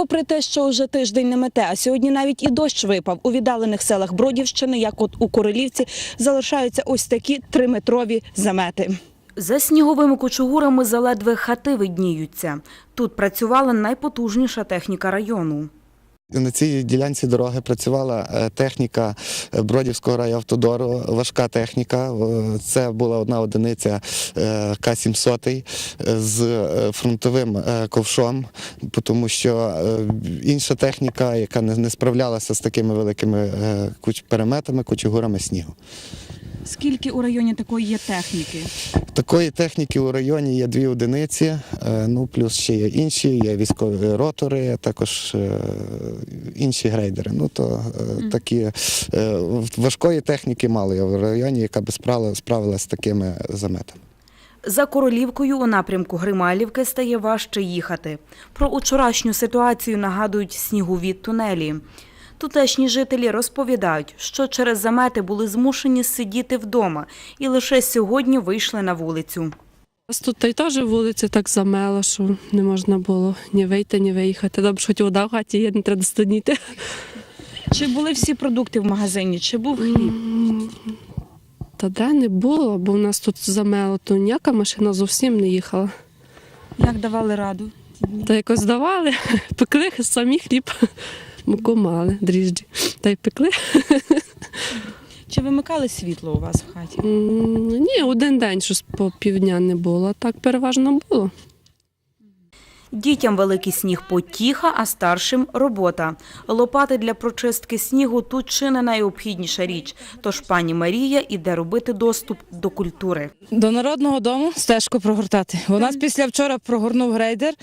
Попри те, що вже тиждень не мете, а сьогодні навіть і дощ випав. У віддалених селах Бродівщини, як от у Королівці, залишаються ось такі триметрові замети. За сніговими кучугурами заледве хати видніються. Тут працювала найпотужніша техніка району. На цій ділянці дороги працювала е, техніка е, Бродівського райавтодору, важка техніка. Е, Це була одна одиниця е, К-700 е, з фронтовим ковшом, тому що інша техніка, яка не справлялася з такими великими переметами, кучугурами снігу. Скільки у районі такої є техніки? Такої техніки у районі є дві одиниці, е, ну плюс ще є інші, є військові ротори, також е, інші грейдери. Ну то е, такі важкої техніки мало є в районі, яка би справила- справилася з такими заметами. За Королівкою у напрямку Грималівки стає важче їхати. Про учорашню ситуацію нагадують снігові тунелі. Тутешні жителі розповідають, що через замети були змушені сидіти вдома і лише сьогодні вийшли на вулицю. У нас тут та й теж вулиця так замела, що не можна було ні вийти, ні виїхати. Добре, хоч вода в хаті є, не треба студніти. Чи були всі продукти в магазині? Чи був хліб? Та де не було, бо в нас тут замело, то ніяка машина зовсім не їхала. Як давали раду? Та якось давали, пекли самі хліб, муку мали, дріжджі. Та й пекли. Чи вимикали світло у вас в хаті? М, Ні, один день щось по півдня не було, а так переважно було. Дітям великий сніг потіха, а старшим робота. Лопати для прочистки снігу тут чи не найобхідніша річ. Тож пані Марія іде робити доступ до культури. До народного дому стежку прогортати. У нас після вчора прогорнув грейдер,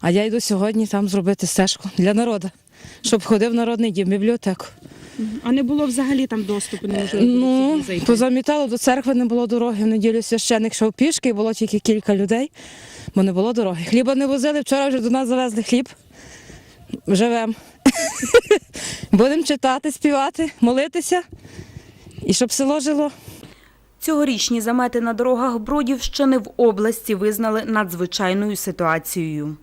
а я йду сьогодні там зробити стежку для народу, щоб ходив в народний дім, бібліотеку. А не було взагалі там доступу, було Ну, зайти? позамітало до церкви не було дороги. В неділю священник йшов пішки, і було тільки кілька людей, бо не було дороги. Хліба не возили, вчора вже до нас завезли хліб. Живемо. Будемо читати, співати, молитися. І щоб село жило. Цьогорічні замети на дорогах Бродівщини в області визнали надзвичайною ситуацією.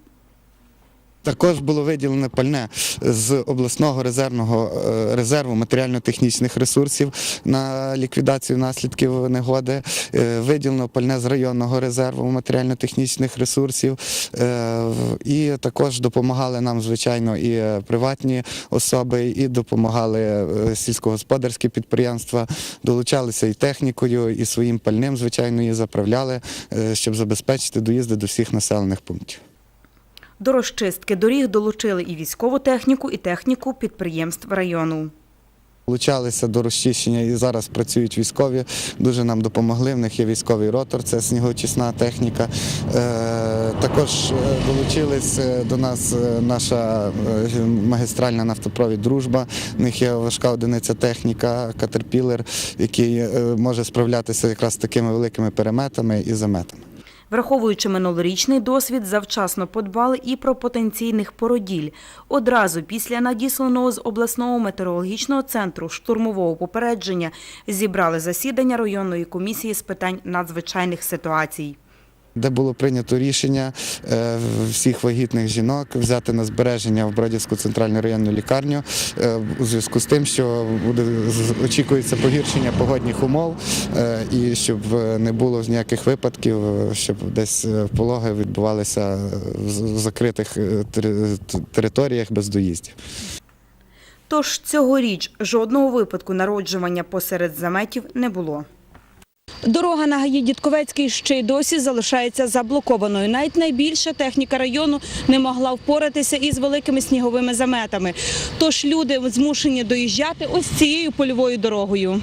Також було виділене пальне з обласного резервного е, резерву матеріально-технічних ресурсів на ліквідацію наслідків негоди. Е, Виділено пальне з районного резерву матеріально-технічних ресурсів. Е, І також допомагали нам, звичайно, і приватні особи, і допомагали сільськогосподарські підприємства, долучалися і технікою, і своїм пальним, звичайно, її заправляли, щоб забезпечити доїзди до всіх населених пунктів. До розчистки доріг долучили і військову техніку, і техніку підприємств району. Долучалися до розчищення і зараз працюють військові. Дуже нам допомогли. В них є військовий ротор, це снігоочисна техніка. Е, також е, долучились е, до нас наша магістральна нафтопровід Дружба. В них є важка одиниця техніка, катерпілер, який може справлятися якраз з такими великими переметами і заметами. Враховуючи минулорічний досвід, завчасно подбали і про потенційних породіль. Одразу після надісланого з обласного метеорологічного центру штурмового попередження зібрали засідання районної комісії з питань надзвичайних ситуацій. Де було прийнято рішення е, всіх вагітних жінок взяти на збереження в Бродівську центральну районну лікарню е, у зв'язку з тим, що очікується погіршення погодних умов, е, і щоб не було ніяких випадків, щоб десь пологи відбувалися в закритих територіях без доїздів. Тож цьогоріч жодного випадку народжування посеред заметів не було. Дорога на гаї Дідковецький ще й досі залишається заблокованою. Навіть найбільша техніка району не могла впоратися із великими сніговими заметами. Тож люди змушені доїжджати ось цією польовою дорогою.